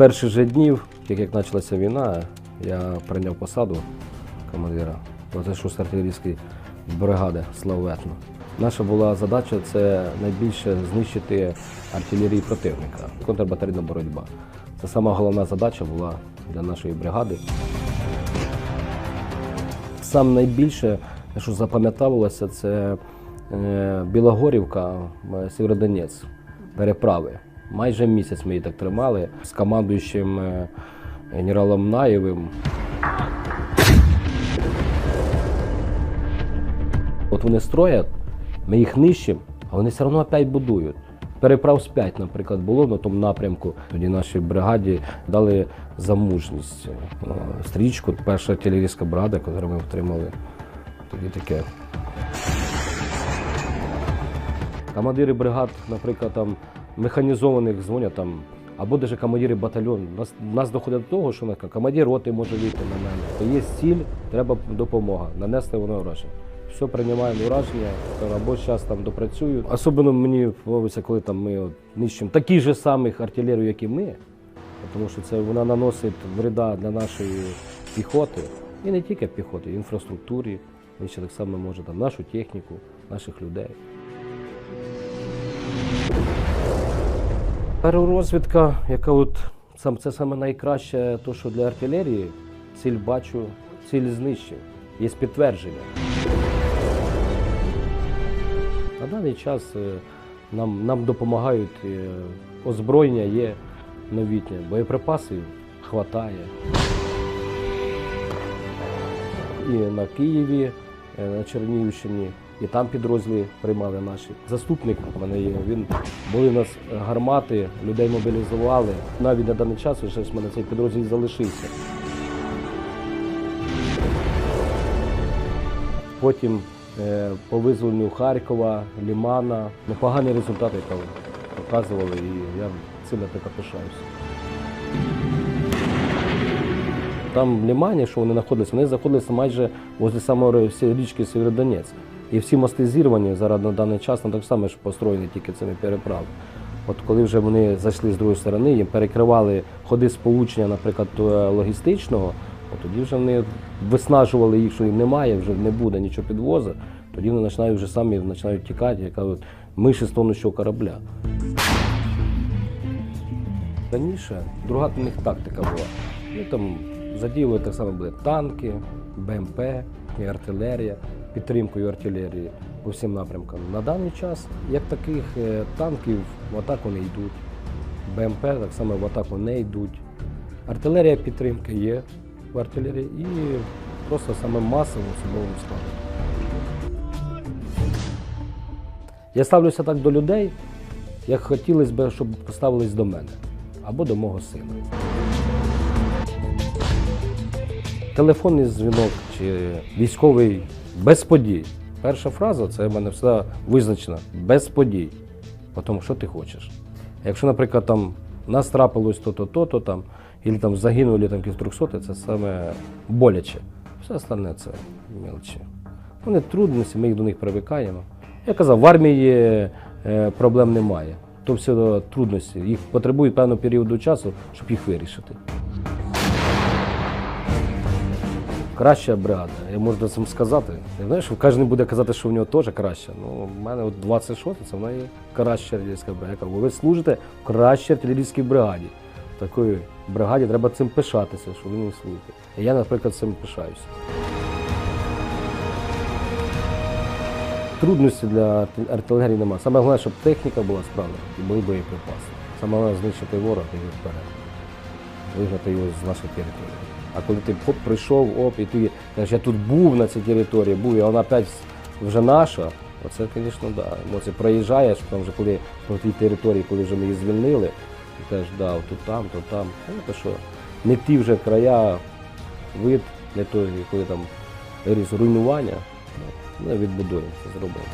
перших же днів, тільки як почалася війна, я прийняв посаду командира 26 артилерійської бригади Славетно. Наша була задача це найбільше знищити артилерію противника, контрбатарейна боротьба. Це сама головна задача була для нашої бригади. Саме найбільше, що запам'ятовувалося, це е, Білогорівка, е, Сєвєродонець, переправи. Майже місяць ми її так тримали з командуючим е, генералом Наєвим. От вони строять, ми їх нищимо, а вони все одно опять будують. Переправ з 5, наприклад, було на тому напрямку. Тоді нашій бригаді дали за мужність е, стрічку, перша артилерійська бригада, яку ми отримали. Тоді таке. Командири бригад, наприклад, там механізованих дзвонять там, або навіть командири батальйону. Нас, нас доходить до того, що на командир роти може вийти на мене. Є ціль, треба допомога, нанести воно враження. Все приймаємо враження, або зараз там допрацюю. Особливо мені подобається, коли там ми нищимо такі ж самих артилерію, як і ми, тому що це вона наносить вреда для нашої піхоти. І не тільки піхоти, інфраструктурі. Він ще так само може там нашу техніку, наших людей. Аеророзвідка, яка от сам це саме найкраще, то що для артилерії, ціль бачу, ціль знищив. Є підтвердження. На даний час е, нам, нам допомагають е, озброєння є новітнє, боєприпасів хватає. І на Києві, е, на Чернігівщині, і там підрозділи приймали наші. Заступник в мене є. Він були в нас гармати, людей мобілізували. Навіть на даний час вже ж мене цей підрозділ залишився. Потім е, по визволенню Харкова, Лімана. Непогані результати там показували, і я цим таки пишаюся. Там в Лімані, що вони знаходилися, вони знаходилися майже возле самої річки Сєвєродонець. І всі мости зірвані зараз на даний час, ну, так само ж построєні тільки цими переправами. От коли вже вони зайшли з другої сторони, їм перекривали ходи сполучення, наприклад, е, логістичного, от тоді вже вони виснажували їх, що їм немає, вже не буде нічого підвозу, тоді вони починають вже самі починають тікати, яка от миші з тонущого корабля. Раніше друга у них тактика була. Ну, там задіяли так само були танки, БМП, і артилерія, підтримкою артилерії по всім напрямкам. На даний час, як таких е, танків, в атаку не йдуть. БМП так само в атаку не йдуть. Артилерія підтримки є в артилерії і просто саме масово особовим складом. Я ставлюся так до людей, як хотілося б, щоб поставились до мене або до мого сина. Телефонний дзвінок чи військовий без подій. Перша фраза це в мене все визначена без подій. Потім, що ти хочеш. Якщо, наприклад, там нас трапилось то-то, то-то там, або там загинули там якісь 300, це саме боляче. Все остальне це мелочі. Вони трудності, ми їх до них привикаємо. Я казав, в армії е, проблем немає. То все трудності. Їх потребують певного періоду часу, щоб їх вирішити. Краща бригада, я можу цим сказати. Я знаю, що кожен буде казати, що в нього теж краща. Ну, в мене от 26 це в неї краща артилерійська бригада. Ви служите в кращій артилерійській бригаді. Такої бригаді треба цим пишатися, що ви не служите. І я, наприклад, цим пишаюся. Трудності для артилерії немає. Саме головне, щоб техніка була справна і були боєприпаси. Саме головне знищити ворога і вперед. Вигнати його з нашої території. А коли ти прийшов, оп, і ти кажеш, я тут був на цій території, був, і вона опять вже наша. Оце, звісно, да. Емоції проїжджаєш, там вже коли по тій території, коли вже ми її звільнили, і кажеш, да, тут там, тут там. Ну, то що, не ті вже края, вид, не той, коли там руйнування, ну, відбудуємо зробимо.